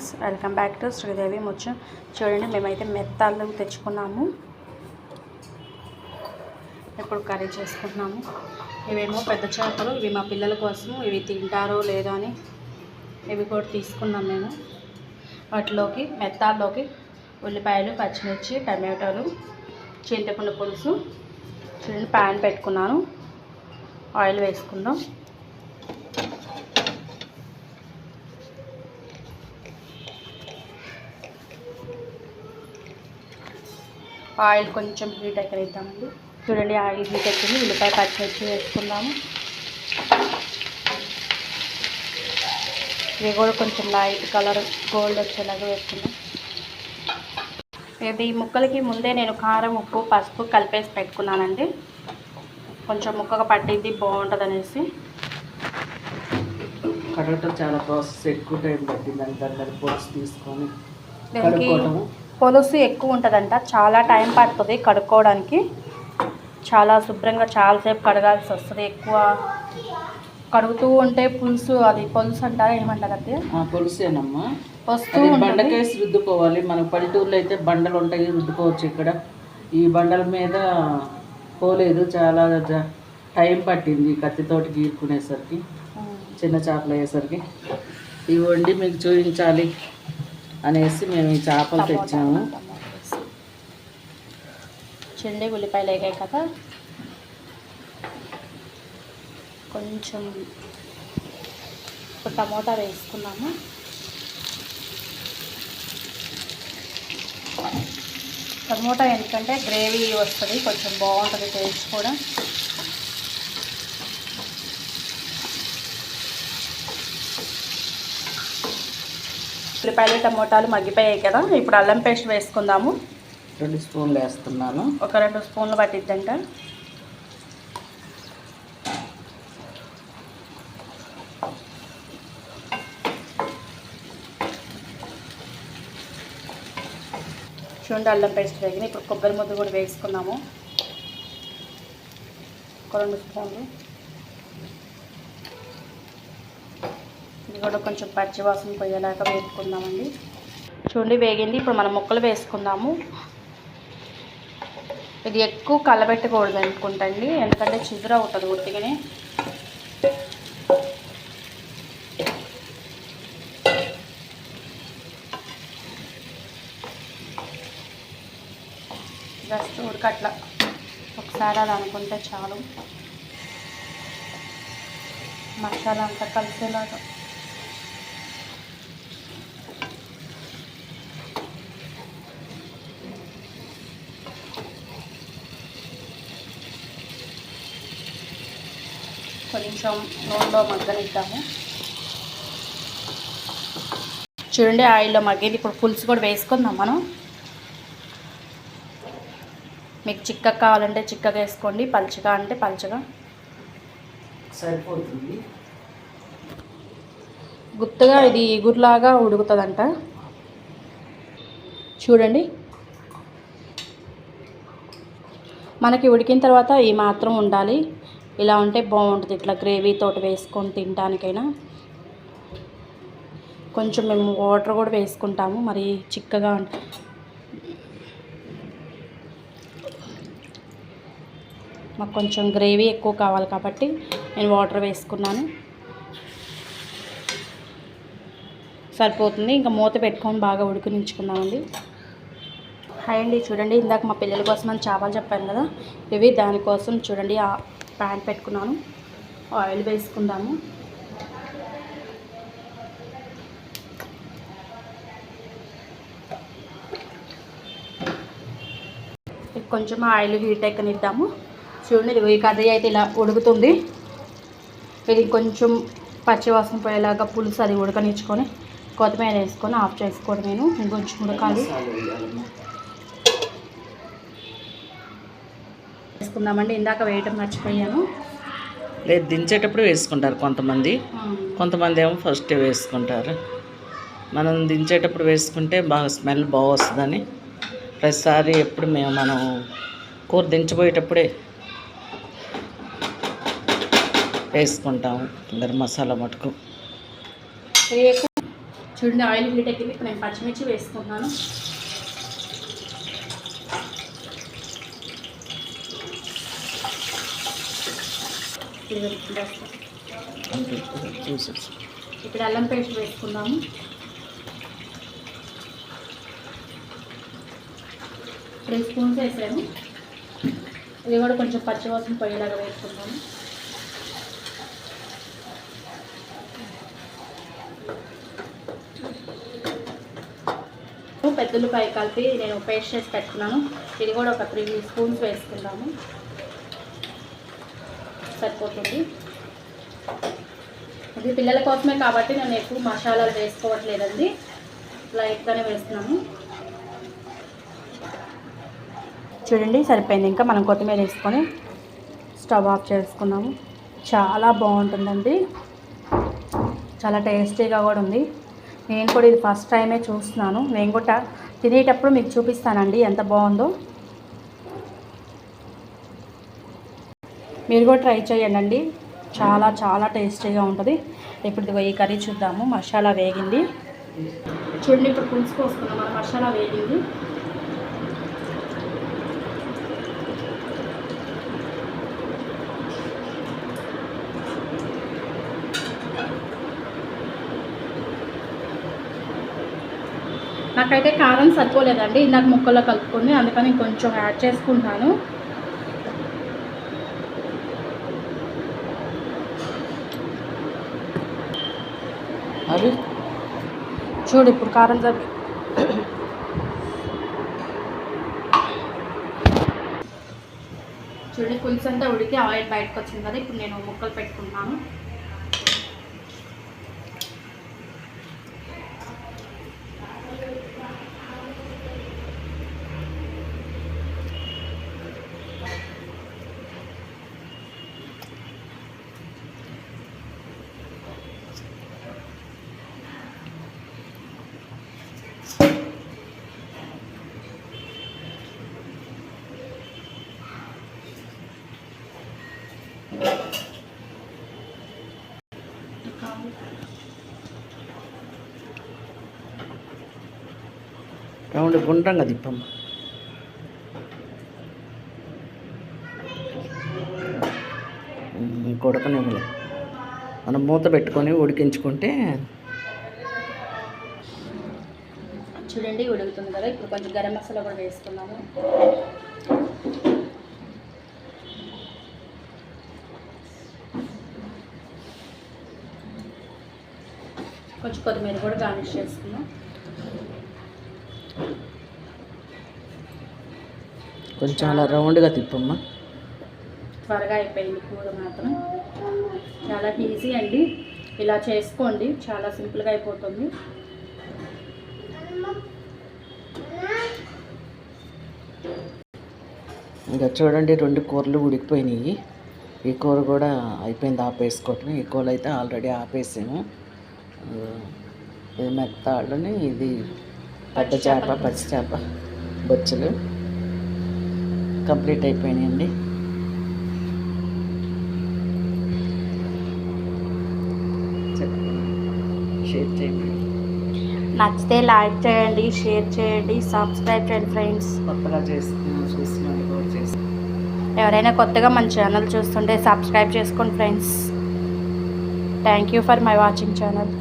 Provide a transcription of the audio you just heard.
Friends welcome back to Sridevi Muchu. చూడండి మేమైతే మెత్తాలు తెచ్చుకున్నాము. ఇప్పుడు కర్రీ చేసుకుంటున్నాము. ఇవేమో పెద్ద చేపలు ఇవి మా పిల్లల కోసం ఇవి తింటారో లేదో అని ఇవి కూడా తీసుకున్నాం మేము. వాటిలోకి మెత్తాల్లోకి ఉల్లిపాయలు పచ్చిమిర్చి టమాటోలు చింతపండు పులుసు చూడండి ప్యాన్ పెట్టుకున్నాను. ఆయిల్ వేసుకుందాం. ఆయిల్ కొంచెం హీట్ ఎక్కడిద్దామండి చూడండి ఆయిల్ హీట్ ఎక్కింది. ఉల్లిపాయ పచ్చిమిర్చి వేసుకుందాము. ఇవి కూడా కొంచెం లైట్ కలర్ గోల్డ్ వచ్చేలాగా వేసుకుందాం. ఇది ముక్కలకి ముందే నేను కారం ఉప్పు పసుపు కలిపేసి పెట్టుకున్నానండి. కొంచెం ముక్కగా పట్టిద్ది బాగుంటుంది అనేసి కడగటం చాలా ప్రాసెస్ ఎక్కువ టైం పట్టింది దాని తీసుకొని పులుసు ఎక్కువ ఉంటుందంట. చాలా టైం పడుతుంది కడుక్కోవడానికి. చాలా శుభ్రంగా చాలాసేపు కడగాల్సి వస్తుంది ఎక్కువ. కడుగుతూ ఉంటే పులుసు అది పులుసు అంటారా ఏమంటారు అది? పులుసేనమ్మా. వస్తూ బండకేసి రుద్దుకోవాలి. మన పల్లెటూరులో అయితే బండలు ఉంటాయి రుద్దుకోవచ్చు ఇక్కడ. ఈ బండల మీద పోలేదు. చాలా టైం పట్టింది కత్తితోటి గీరుకునేసరికి చిన్న చేపలు అయ్యేసరికి. ఇవి వండి మీకు చూపించాలి. అనేసి మేము ఈ చేపలు తెచ్చాము. చెండి ఉల్లిపాయలు వేగాయి కదా? కొంచెం ఇప్పుడు టమోటా వేసుకున్నాము. టమోటా ఎందుకంటే గ్రేవీ వస్తుంది కొంచెం బాగుంటుంది టేస్ట్ కూడా. ఉల్లిపాయలు టమోటాలు మగ్గిపోయాయి కదా. ఇప్పుడు అల్లం పేస్ట్ వేసుకుందాము. రెండు స్పూన్లు వేస్తున్నాను. ఒక రెండు స్పూన్లు పట్టిద్దంట. చూడండి అల్లం పేస్ట్ వేగిన ఇప్పుడు కొబ్బరి ముద్ద కూడా వేసుకున్నాము. ఒక రెండు స్పూన్లు. ఇది కూడా కొంచెం పచ్చివాసన పోయేలాగా వేసుకుందామండి చూడండి వేగింది. ఇప్పుడు మనం ముక్కలు వేసుకుందాము. ఇది ఎక్కువ కలబెట్టకూడదు అనుకుంటండి. ఎందుకంటే చిదురు అవుతుంది ఉట్టిగానే జస్ట్ ఉడకట్ల ఒకసారి అది అనుకుంటే చాలు. మసాలా అంతా కలిసేలాగా. కొంచెం నూనెలో మగ్గనిద్దాము. చూడండి ఆయిల్లో మగ్గేది. ఇప్పుడు పులుసు కూడా వేసుకుందాం మనం. మీకు చిక్కగా కావాలంటే చిక్కగా వేసుకోండి పలుచగా అంటే పలుచగా. సరిపోతుంది. గుత్తగా ఇది ఇగురులాగా ఉడుకుతుందంట. చూడండి. మనకి ఉడికిన తర్వాత ఈ మాత్రం ఉండాలి. ఇలా ఉంటే బాగుంటుంది. ఇట్లా గ్రేవీ తోటి వేసుకొని తినడానికైనా. కొంచెం మేము వాటర్ కూడా వేసుకుంటాము. మరి చిక్కగా మాకు కొంచెం గ్రేవీ ఎక్కువ కావాలి కాబట్టి నేను వాటర్ వేసుకున్నాను. సరిపోతుంది. ఇంకా మూత పెట్టుకొని బాగా ఉడికించుకుందామండి. హాయ్ అండి. చూడండి ఇందాక మా పిల్లల కోసం అని చేపలు చెప్పాను కదా. ఇవి దానికోసం చూడండి. ప్యాన్ పెట్టుకున్నాను. ఆయిల్ వేసుకుందాము. కొంచెం ఆయిల్ హీట్ ఎక్కనిద్దాము. చూడండి ఇది ఈ కర్రీ అయితే ఇలా ఉడుకుతుంది. ఇది కొంచెం పచ్చివాసన పోయేలాగా పులుసు అది ఉడకనిచ్చుకొని కొత్తిమీర వేసుకొని ఆఫ్ చేసుకోవడం నేను ఇంకొంచెం ఉడకాలి మసాలా వేయాలమ్మా. వేసుకుందామండి. ఇందాక వేయటం మర్చిపోయాను. లేదు దించేటప్పుడు వేసుకుంటారు కొంతమంది. కొంతమంది ఏమో ఫస్ట్ వేసుకుంటారు. మనం దించేటప్పుడు వేసుకుంటే బాగా స్మెల్ బాగా వస్తుందని ప్రతిసారి ఎప్పుడు మేము మనం కూర దించబోయేటప్పుడే వేసుకుంటాము గరం మసాలా మటుకు. చూడండి ఆయిల్ హీట్ ఎక్కింది. నేను పచ్చిమిర్చి వేసుకుంటున్నాను ఇది వేసుకుంటాను. అంతే చూసేసి ఇప్పుడు అల్లం పేస్ట్ వేసుకుందాము. త్రీ స్పూన్స్ వేసాము ఇది కూడా కొంచెం పచ్చివాసన పోయేలాగా వేసుకుందాము. పెద్దలపై కలిపి నేను పేస్ట్ చేసి పెట్టుకున్నాను. ఇది కూడా ఒక త్రీ స్పూన్స్ వేసుకుందాము. సరిపోతుంది. ఇది పిల్లల కోసమే కాబట్టి నేను ఎక్కువ మసాలాలు వేసుకోవట్లేదండి. లైట్గానే వేస్తున్నాము. చూడండి సరిపోయింది. ఇంకా మనం కొత్తిమీర వేసుకొని స్టవ్ ఆఫ్ చేసుకున్నాము. చాలా బాగుంటుందండి. చాలా టేస్టీగా కూడా ఉంది. నేను కూడా ఇది ఫస్ట్ టైమే చూస్తున్నాను. నేను కూడా తినేటప్పుడు మీకు చూపిస్తానండి ఎంత బాగుందో. మీరు కూడా ట్రై చేయండి చాలా చాలా టేస్టీగా ఉంటుంది. ఇప్పుడు ఈ కర్రీ చూద్దాము. మసాలా వేగింది. చూడండి ఇప్పుడు పులుసు పోసుకున్నాం మన మసాలా వేగింది. నాకైతే కారం సరిపోలేదండి. ఇందాక ముక్కల్లో కలుపుకొని అందుకని కొంచెం యాడ్ చేసుకుంటాను. అది చూడు ఇప్పుడు కారం సరి చూడండి పులుసు అంతా ఉడికి ఆయిల్ బయటకు వచ్చింది కదా ఇప్పుడు నేను ముక్కలు పెట్టుకుంటున్నాను రౌండ్ గుండ్రంగా తిప్పమ్మ. కొడకనివ్వలే మనం మూత పెట్టుకొని ఉడికించుకుంటే చూడండి ఉడుకుతుంది కదా. ఇప్పుడు కొంచెం గరం మసాలా కూడా వేసుకున్నాము కొంచెం కొత్తిమీర కూడా గార్నిష్ చేసుకున్నాం కొంచెం అలా రౌండ్గా తిప్పమ్మ. త్వరగా అయిపోయింది కూర మాత్రం. చాలా ఈజీ అండి. ఇలా చేసుకోండి. చాలా సింపుల్గా అయిపోతుంది. ఇంకా చూడండి రెండు కూరలు ఉడికిపోయినాయి. ఈ కూర కూడా అయిపోయింది ఆపేసుకోవటం ఈ కూర అయితే ఆల్రెడీ ఆపేసాము ఇది మెత్తాళ్ళని ఇది పెద్ద చేప పచ్చి చేప బొచ్చులు. కంప్లీట్ అయిపోయినాయండి. షేర్ చేయండి. నచ్చితే లైక్ చేయండి షేర్ చేయండి సబ్స్క్రైబ్ చేయండి ఫ్రెండ్స్. కొత్తగా చేస్తున్న కూడా ఎవరైనా కొత్తగా మన ఛానల్ చూస్తుంటే సబ్స్క్రైబ్ చేసుకోండి friends. Thank you for my watching channel